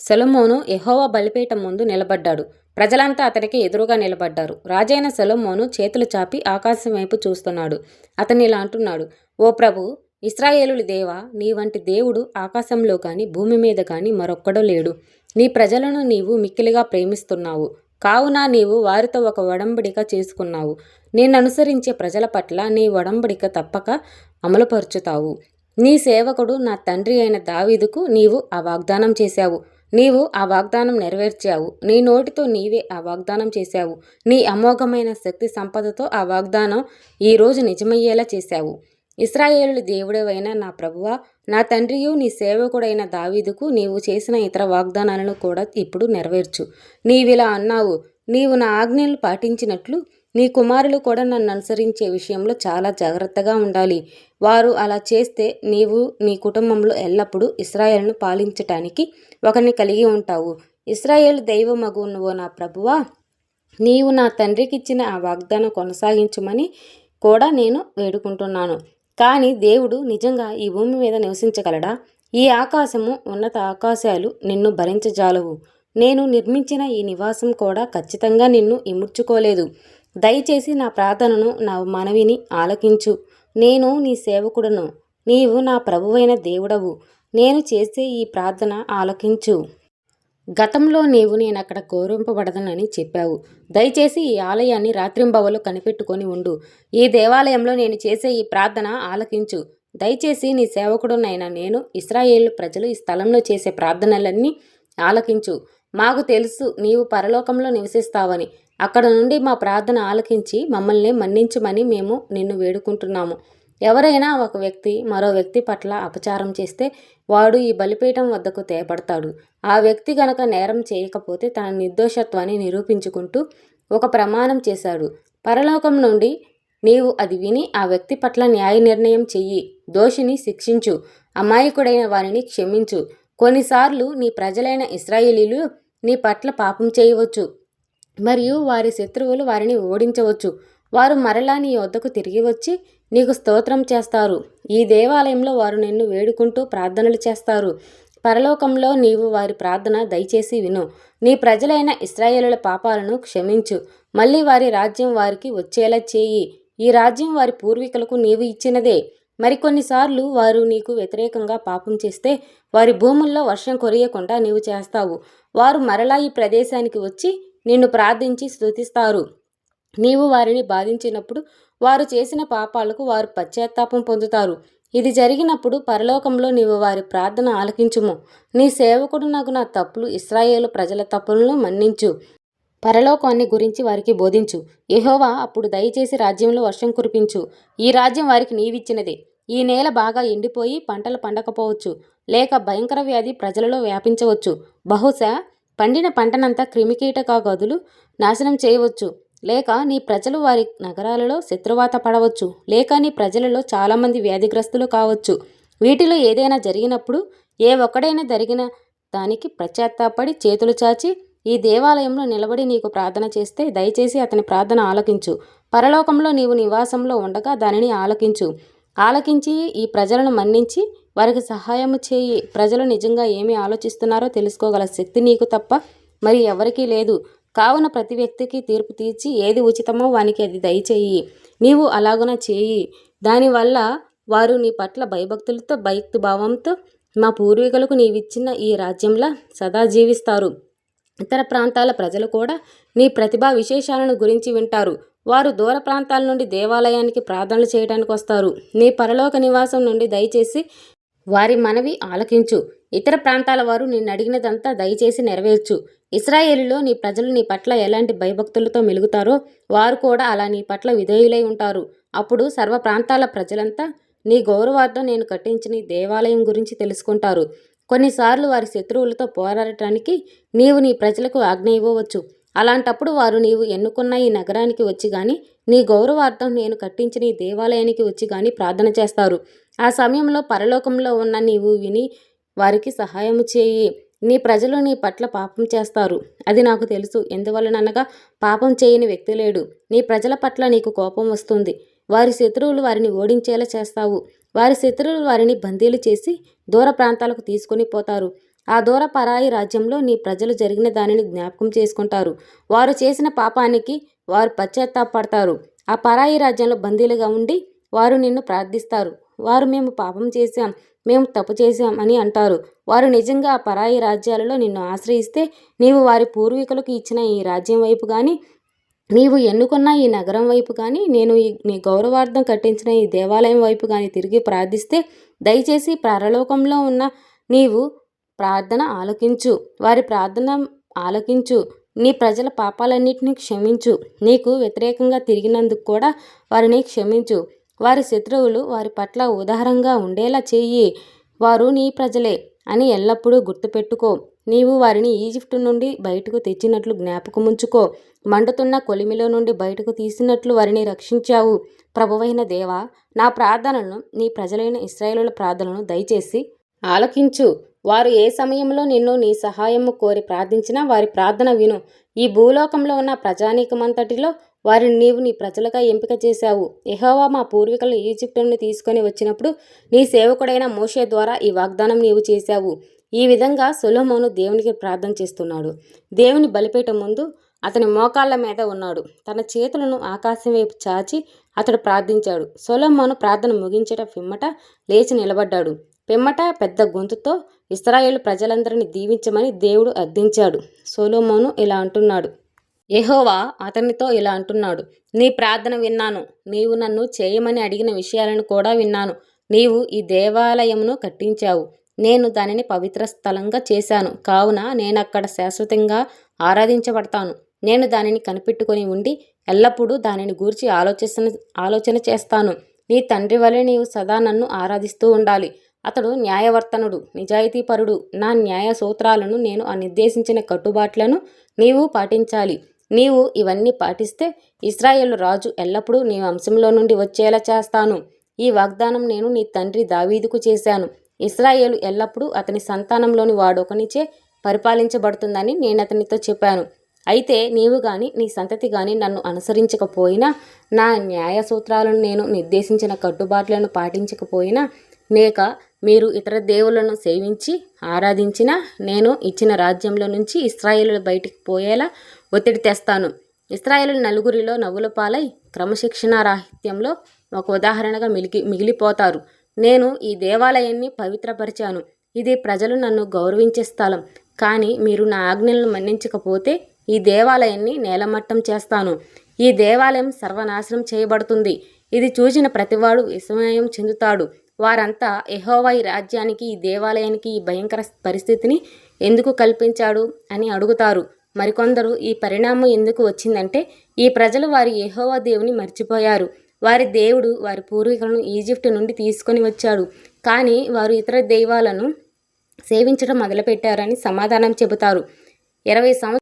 సెలమోను ఎహోవా బలిపీఠం ముందు నిలబడ్డాడు. ప్రజలంతా అతనికి ఎదురుగా నిలబడ్డారు. రాజైన సెలమోను చేతులు చాపి ఆకాశం వైపు చూస్తున్నాడు. అతను ఇలా అంటున్నాడు ఓ ప్రభు ఇస్రాయేలుల దేవా నీ వంటి దేవుడు ఆకాశంలో కానీ భూమి మీద కానీ మరొక్కడో లేడు. నీ ప్రజలను నీవు మిక్కిలిగా ప్రేమిస్తున్నావు. కావున నీవు వారితో ఒక వడంబడిక చేసుకున్నావు. నేననుసరించే ప్రజల పట్ల నీ ఒడంబడిక తప్పక అమలుపరుచుతావు. నీ సేవకుడు నా తండ్రి అయిన దావీదుకు నీవు ఆ వాగ్దానం చేశావు. నీవు ఆ వాగ్దానం నెరవేర్చావు. నీ నోటితో నీవే ఆ వాగ్దానం చేశావు. నీ అమోఘమైన శక్తి సంపదతో ఆ వాగ్దానం ఈరోజు నిజమయ్యేలా చేశావు. ఇస్రాయేలు దేవుడవైన నా ప్రభువా నా తండ్రియు నీ సేవకుడైన దావీదుకు నీవు చేసిన ఇతర వాగ్దానాలను కూడా ఇప్పుడు నెరవేర్చు. నీవిలా అన్నావు. నీవు నా ఆజ్ఞలు పాటించినట్లు నీ కుమారులు కూడా నన్ను అనుసరించే విషయంలో చాలా జాగ్రత్తగా ఉండాలి. వారు అలా చేస్తే నీవు నీ కుటుంబంలో ఎల్లప్పుడూ ఇస్రాయేల్ను పాలించటానికి ఒకరిని కలిగి ఉంటావు. ఇస్రాయేల్ దైవమగు నువ్వు నా ప్రభువా నీవు నా తండ్రికి ఇచ్చిన ఆ వాగ్దానం కొనసాగించమని కూడా నేను వేడుకుంటున్నాను. కానీ దేవుడు నిజంగా ఈ భూమి మీద నివసించగలడా? ఈ ఆకాశము ఉన్నత ఆకాశాలు నిన్ను భరించజాలవు. నేను నిర్మించిన ఈ నివాసం కూడా ఖచ్చితంగా నిన్ను ఇముడ్చుకోలేదు. దయచేసి నా ప్రార్థనను నా మనవిని ఆలకించు. నేను నీ సేవకుడను. నీవు నా ప్రభువైన దేవుడవు. నేను చేసే ఈ ప్రార్థన ఆలకించు. గతంలో నీవు నేను అక్కడ గౌరవింపబడదనని చెప్పావు. దయచేసి ఈ ఆలయాన్ని రాత్రింబవలు కనిపెట్టుకొని ఉండు. ఈ దేవాలయంలో నేను చేసే ఈ ప్రార్థన ఆలకించు. దయచేసి నీ సేవకుడునైన నేను ఇస్రాయేల్ ప్రజలు ఈ స్థలంలో చేసే ప్రార్థనలన్నీ ఆలకించు. మాకు తెలుసు నీవు పరలోకంలో నివసిస్తావని. అక్కడ నుండి మా ప్రార్థన ఆలకించి మమ్మల్ని మన్నించమని మేము నిన్ను వేడుకుంటున్నాము. ఎవరైనా ఒక వ్యక్తి మరో వ్యక్తి పట్ల అపచారం చేస్తే వాడు ఈ బలిపీఠం వద్దకు తేపడతాడు ఆ వ్యక్తి గనక నేరం చేయకపోతే తన నిర్దోషత్వాన్ని నిరూపించుకుంటూ ఒక ప్రమాణం చేశాడు. పరలోకం నుండి నీవు అది విని ఆ వ్యక్తి పట్ల న్యాయ నిర్ణయం చెయ్యి. దోషిని శిక్షించు. అమాయకుడైన వారిని క్షమించు. కొన్నిసార్లు నీ ప్రజలైన ఇస్రాయేలీలు నీ పట్ల పాపం చేయవచ్చు. మరియు వారి శత్రువులు వారిని ఓడించవచ్చు. వారు మరలా నీ వద్దకు తిరిగి వచ్చి నీకు స్తోత్రం చేస్తారు. ఈ దేవాలయంలో వారు నిన్ను వేడుకుంటూ ప్రార్థనలు చేస్తారు. పరలోకంలో నీవు వారి ప్రార్థన దయచేసి విను. నీ ప్రజలైన ఇస్రాయేలుల పాపాలను క్షమించు. మళ్ళీ వారి రాజ్యం వారికి వచ్చేలా చేయి. ఈ రాజ్యం వారి పూర్వీకులకు నీవు ఇచ్చినదే. మరికొన్నిసార్లు వారు నీకు వ్యతిరేకంగా పాపం చేస్తే వారి భూముల్లో వర్షం కొరియకుండా నీవు చేస్తావు. వారు మరలా ఈ ప్రదేశానికి వచ్చి నిన్ను ప్రార్థించి స్తుతిస్తారు. నీవు వారిని బాధించినప్పుడు వారు చేసిన పాపాలకు వారు పశ్చాత్తాపం పొందుతారు. ఇది జరిగినప్పుడు పరలోకంలో నీవు వారి ప్రార్థన ఆలకించుము. నీ సేవకుడు నాకు నా తప్పులు ఇస్రాయేలు ప్రజల తప్పులను మన్నించు. పరలోకాన్ని గురించి వారికి బోధించు. ఎహోవా అప్పుడు దయచేసి రాజ్యంలో వర్షం కురిపించు. ఈ రాజ్యం వారికి నీవిచ్చినదే. ఈ నేల బాగా ఎండిపోయి పంటలు పండకపోవచ్చు. లేక భయంకర వ్యాధి ప్రజలలో వ్యాపించవచ్చు. బహుశా పండిన పంటనంతా క్రిమికీటక గదులు నాశనం చేయవచ్చు. లేక నీ ప్రజలు వారి నగరాలలో శత్రువాత పడవచ్చు. లేక నీ ప్రజలలో చాలామంది వ్యాధిగ్రస్తులు కావచ్చు. వీటిలో ఏదైనా జరిగినప్పుడు ఏ ఒక్కడైనా జరిగిన దానికి ప్రత్యాత్తాపడి చేతులు చాచి ఈ దేవాలయంలో నిలబడి నీకు ప్రార్థన చేస్తే దయచేసి అతని ప్రార్థన ఆలకించు. పరలోకంలో నీవు నివాసంలో ఉండగా దానిని ఆలకించు. ఆలకించి ఈ ప్రజలను మన్నించి వారికి సహాయము చేయి. ప్రజలు నిజంగా ఏమి ఆలోచిస్తున్నారో తెలుసుకోగల శక్తి నీకు తప్ప మరి ఎవరికీ లేదు. కావున ప్రతి వ్యక్తికి తీర్పు తీర్చి ఏది ఉచితమో వానికి అది దయచేయి. నీవు అలాగున చేయి. దానివల్ల వారు నీ పట్ల భయభక్తులతో భయక్తి భావంతో మా పూర్వీకులకు నీవిచ్చిన ఈ రాజ్యంలో సదా జీవిస్తారు. ఇతర ప్రాంతాల ప్రజలు కూడా నీ ప్రతిభా విశేషాలను గురించి వింటారు. వారు దూర ప్రాంతాల నుండి దేవాలయానికి ప్రార్థనలు చేయడానికి వస్తారు. నీ పరలోక నివాసం నుండి దయచేసి వారి మనవి ఆలకించు. ఇతర ప్రాంతాల వారు నిన్ను అడిగినదంతా దయచేసి నెరవేర్చు. ఇస్రాయేలులో నీ ప్రజలు నీ పట్ల ఎలాంటి భయభక్తులతో మెలుగుతారో వారు కూడా అలా నీ పట్ల విధేయులై ఉంటారు. అప్పుడు సర్వ ప్రాంతాల ప్రజలంతా నీ గౌరవార్థం నేను కట్టించిన దేవాలయం గురించి తెలుసుకుంటారు. కొన్నిసార్లు వారి శత్రువులతో పోరాడటానికి నీవు నీ ప్రజలకు ఆజ్ఞ ఇవ్వవచ్చు. అలాంటప్పుడు వారు నీవు ఎన్నుకున్న ఈ నగరానికి వచ్చి గాని నీ గౌరవార్థం నేను కట్టించిన ఈ దేవాలయానికి వచ్చి గాని ప్రార్థన చేస్తారు. ఆ సమయంలో పరలోకంలో ఉన్న నీవు విని వారికి సహాయము చేయి. నీ ప్రజలు నీ పట్ల పాపం చేస్తారు. అది నాకు తెలుసు. ఎందువలననగా పాపం చేయని వ్యక్తి లేడు. నీ ప్రజల పట్ల నీకు కోపం వస్తుంది. వారి శత్రువులు వారిని ఓడించేలా చేస్తావు. వారి శత్రువులు వారిని బందీలు చేసి దూర ప్రాంతాలకు తీసుకొని పోతారు. ఆ దూర పరాయి రాజ్యంలో నీ ప్రజలు జరిగిన దానిని జ్ఞాపకం చేసుకుంటారు. వారు చేసిన పాపానికి వారు పశ్చాత్తాపడతారు ఆ పరాయి రాజ్యంలో బందీలుగా ఉండి వారు నిన్ను ప్రార్థిస్తారు. వారు మేము పాపం చేశాం మేము తప్పు చేశాం అని అంటారు. వారు నిజంగా పరాయి రాజ్యాలలో నిన్ను ఆశ్రయిస్తే నీవు వారి పూర్వీకులకు ఇచ్చిన ఈ రాజ్యం వైపు కానీ నీవు ఎన్నుకున్న ఈ నగరం వైపు కానీ నేను ఈ నీ గౌరవార్థం కట్టించిన ఈ దేవాలయం వైపు కానీ తిరిగి ప్రార్థిస్తే దయచేసి ప్రారలోకంలో ఉన్న నీవు ప్రార్థన ఆలకించు. వారి ప్రార్థన ఆలకించు. నీ ప్రజల పాపాలన్నిటిని క్షమించు. నీకు వ్యతిరేకంగా తిరిగినందుకు కూడా వారిని క్షమించు. వారి శత్రువులు వారి పట్ల ఉదారంగా ఉండేలా చేయి వారు నీ ప్రజలే అని ఎల్లప్పుడూ గుర్తుపెట్టుకో. నీవు వారిని ఈజిప్టు నుండి బయటకు తెచ్చినట్లు జ్ఞాపకముంచుకో. మండుతున్న కొలిమిలో నుండి బయటకు తీసినట్లు వారిని రక్షించావు. ప్రభువైన దేవా నా ప్రార్థనలను నీ ప్రజలైన ఇస్రాయేలుల ప్రార్థనలను దయచేసి ఆలకించు. వారు ఏ సమయంలో నిన్ను నీ సహాయము కోరి ప్రార్థించినా వారి ప్రార్థన విను. ఈ భూలోకంలో ఉన్న ప్రజానీకమంతటిలో వారిని నీవు నీ ప్రజలుగా ఎంపిక చేశావు. ఎహోవా మా పూర్వీకులను ఈజిప్టు నుండి తీసుకొని వచ్చినప్పుడు నీ సేవకుడైన మోషే ద్వారా ఈ వాగ్దానం నీవు చేశావు. ఈ విధంగా సొలొమోను దేవునికి ప్రార్థన చేస్తున్నాడు. దేవుని బలిపేట ముందు అతని మోకాళ్ళ మీద ఉన్నాడు. తన చేతులను ఆకాశం వైపు చాచి అతడు ప్రార్థించాడు. సొలొమోను ప్రార్థన ముగించట పిమ్మట లేచి నిలబడ్డాడు. పిమ్మట పెద్ద గొంతుతో ఇస్రాయేల్ ప్రజలందరినీ దీవించమని దేవుడు అర్థించాడు. సొలోమోను ఇలా అంటున్నాడు. యహోవా అతనితో ఇలా అంటున్నాడు నీ ప్రార్థన విన్నాను నీవు నన్ను చేయమని అడిగిన విషయాలను కూడా విన్నాను. నీవు ఈ దేవాలయమును కట్టించావు. నేను దానిని పవిత్ర స్థలంగా చేశాను. కావున నేను అక్కడ శాశ్వతంగా ఆరాధించబడతాను. నేను దానిని కనిపెట్టుకొని ఉండి ఎల్లప్పుడూ దానిని గూర్చి ఆలోచన ఆలోచన చేస్తాను. నీ తండ్రి వలె నీవు సదా నన్ను ఆరాధిస్తూ ఉండాలి. అతడు న్యాయవర్తనుడు నిజాయితీపరుడు. నా న్యాయ సూత్రాలను నేను ఆ నిర్దేశించిన కట్టుబాట్లను నీవు పాటించాలి. నీవు ఇవన్నీ పాటిస్తే ఇస్రాయేల్ రాజు ఎల్లప్పుడూ నీ వంశంలో నుండి వచ్చేలా చేస్తాను. ఈ వాగ్దానం నేను నీ తండ్రి దావీదుకు చేశాను. ఇస్రాయేలు ఎల్లప్పుడూ అతని సంతానంలోని వాడొకనిచే పరిపాలించబడుతుందని నేను అతనితో చెప్పాను. అయితే నీవు గాని నీ సంతతి గాని నన్ను అనుసరించకపోయినా నా న్యాయ సూత్రాలను నేను నిర్దేశించిన కట్టుబాట్లను పాటించకపోయినా లేక మీరు ఇతర దేవులను సేవించి ఆరాధించినా నేను ఇచ్చిన రాజ్యంలో నుంచి ఇస్రాయేలు బయటికి పోయేలా ఒత్తిడి తెస్తాను. ఇస్రాయేల్ నలుగురిలో నవ్వుల పాలై క్రమశిక్షణ రాహిత్యంలో ఒక ఉదాహరణగా మిగిలి మిగిలిపోతారు. నేను ఈ దేవాలయాన్ని పవిత్రపరిచాను. ఇది ప్రజలు నన్ను గౌరవించే స్థలం. కానీ మీరు నా ఆజ్ఞలను మన్నించకపోతే ఈ దేవాలయాన్ని నేలమట్టం చేస్తాను. ఈ దేవాలయం సర్వనాశనం చేయబడుతుంది. ఇది చూసిన ప్రతివాడు విస్మయం చెందుతాడు. వారంతా ఎహోవాయి ఈ రాజ్యానికి ఈ దేవాలయానికి ఈ భయంకర పరిస్థితిని ఎందుకు కల్పించాడు అని అడుగుతారు. మరికొందరు ఈ పరిణామం ఎందుకు వచ్చిందంటే ఈ ప్రజలు వారి యహోవా దేవుని మర్చిపోయారు. వారి దేవుడు వారి పూర్వీకులను ఈజిప్ట్ నుండి తీసుకొని వచ్చాడు. కానీ వారు ఇతర దైవాలను సేవించడం మొదలుపెట్టారని సమాధానం చెబుతారు. ఇరవై సంవత్సరాలు